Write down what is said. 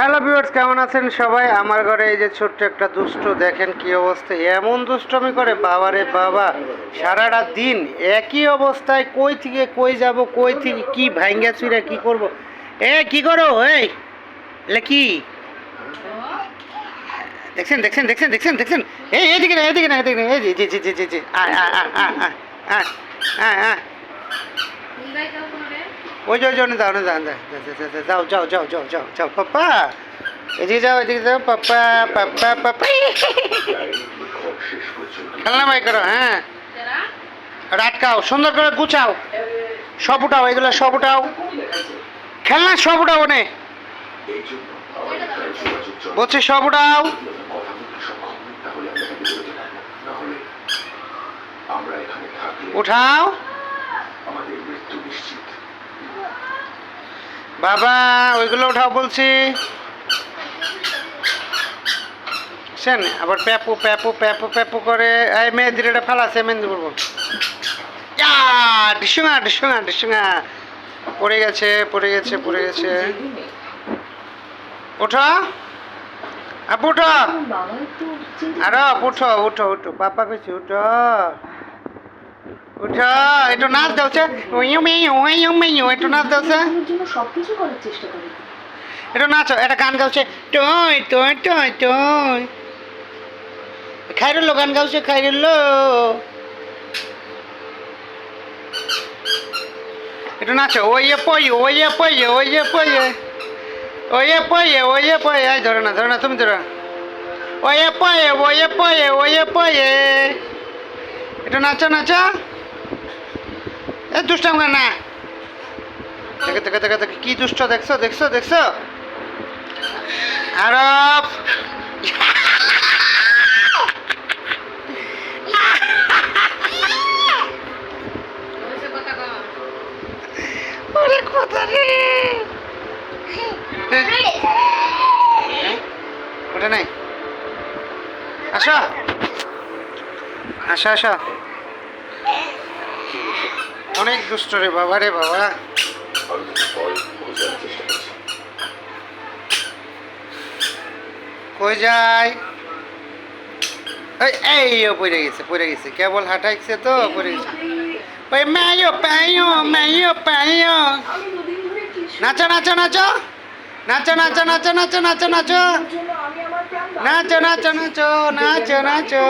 Hello viewers কেমন আছেন সবাই? আমার ঘরে এই যে ছোট্ট একটা দুষ্ট, দেখেন কি অবস্থা। এমন দুষ্টমি করে, বাবারে বাবা, সারাটা দিন একই অবস্থায় কই থেকে কই যাব, কই থেকে কি ভাঙ্গা চুরা কি করব? এ, কি করো? এই, এলে কি? দেখছেন দেখছেন দেখছেন দেখছেন দেখছেন? এই, এদিকে না এদিকে না এদিকে না, এই জি জি জি জি জি জি আয় আয় আয় আয় আয় আয় ওই যাও যাও দাও না দাও যাও যাও যাও যাও যাও যাও পাপা এদিকে যাও এদিকে যাও পাপা পাপা পাপা খেলনা বাই করো হ্যাঁ। রাটকাও সুন্দর করে গুছাও। সব উঠাও, এগুলো সব উঠাও। খেলনা সব উঠাও, নে। বলছি সব উঠাও। উঠাও। আমাদের মৃত্যু নিশ্চিত। বাবা ওইগুলো উঠাও বলছি। শোন আবার প্যাপু প্যাপু প্যাপু প্যাপু করে এই মেহেদির এটা ফালাছে বলব ইয়া, ডিসুঙা ডিসুঙা ডিসুঙা। পড়ে গেছে পড়ে গেছে পড়ে গেছে। উঠো। আপু উঠো। আরও উঠো উঠো উঠো। পাপা কইছি উঠো। একটু নাচ দেওছে একটু নাচ দেওছে একটু নাচো একটা গান গাওছে টয় টয় টয় টয় খাইরুল্লো গান গাওছে খাইরুল্লো। একটু নাচো ওয়ে পয়ে ওয়ে পয়ে পয়ে ওয়ে পয়ে ওয়ে পয়ে আই ধরো না ধরো না তুমি ধরো। ওয়ে পয়ে ওয়ে পয়ে ওয়ে পয়ে একটু নাচো নাচো। এ দুষ্টাম না। দেখে দেখে দেখে দেখে, কি দুষ্ট দেখছ দেখছ দেখছ? আরব। হ্যাঁ? ওটা নাই। আসো। আসো আসো। অনেক দুষ্ট রে বাবা রে বাবা। কই যায় এই পড়ে গেছে পড়ে গেছে। কেবল হাঁটাইছে তো, পড়ে গেছে। ওই মায়ো, পায়ো মায়ো, পায়ো। নাচো নাচো নাচো। নাচো নাচো নাচো নাচো নাচো নাচো। নাচো নাচো নাচো নাচো। নাচো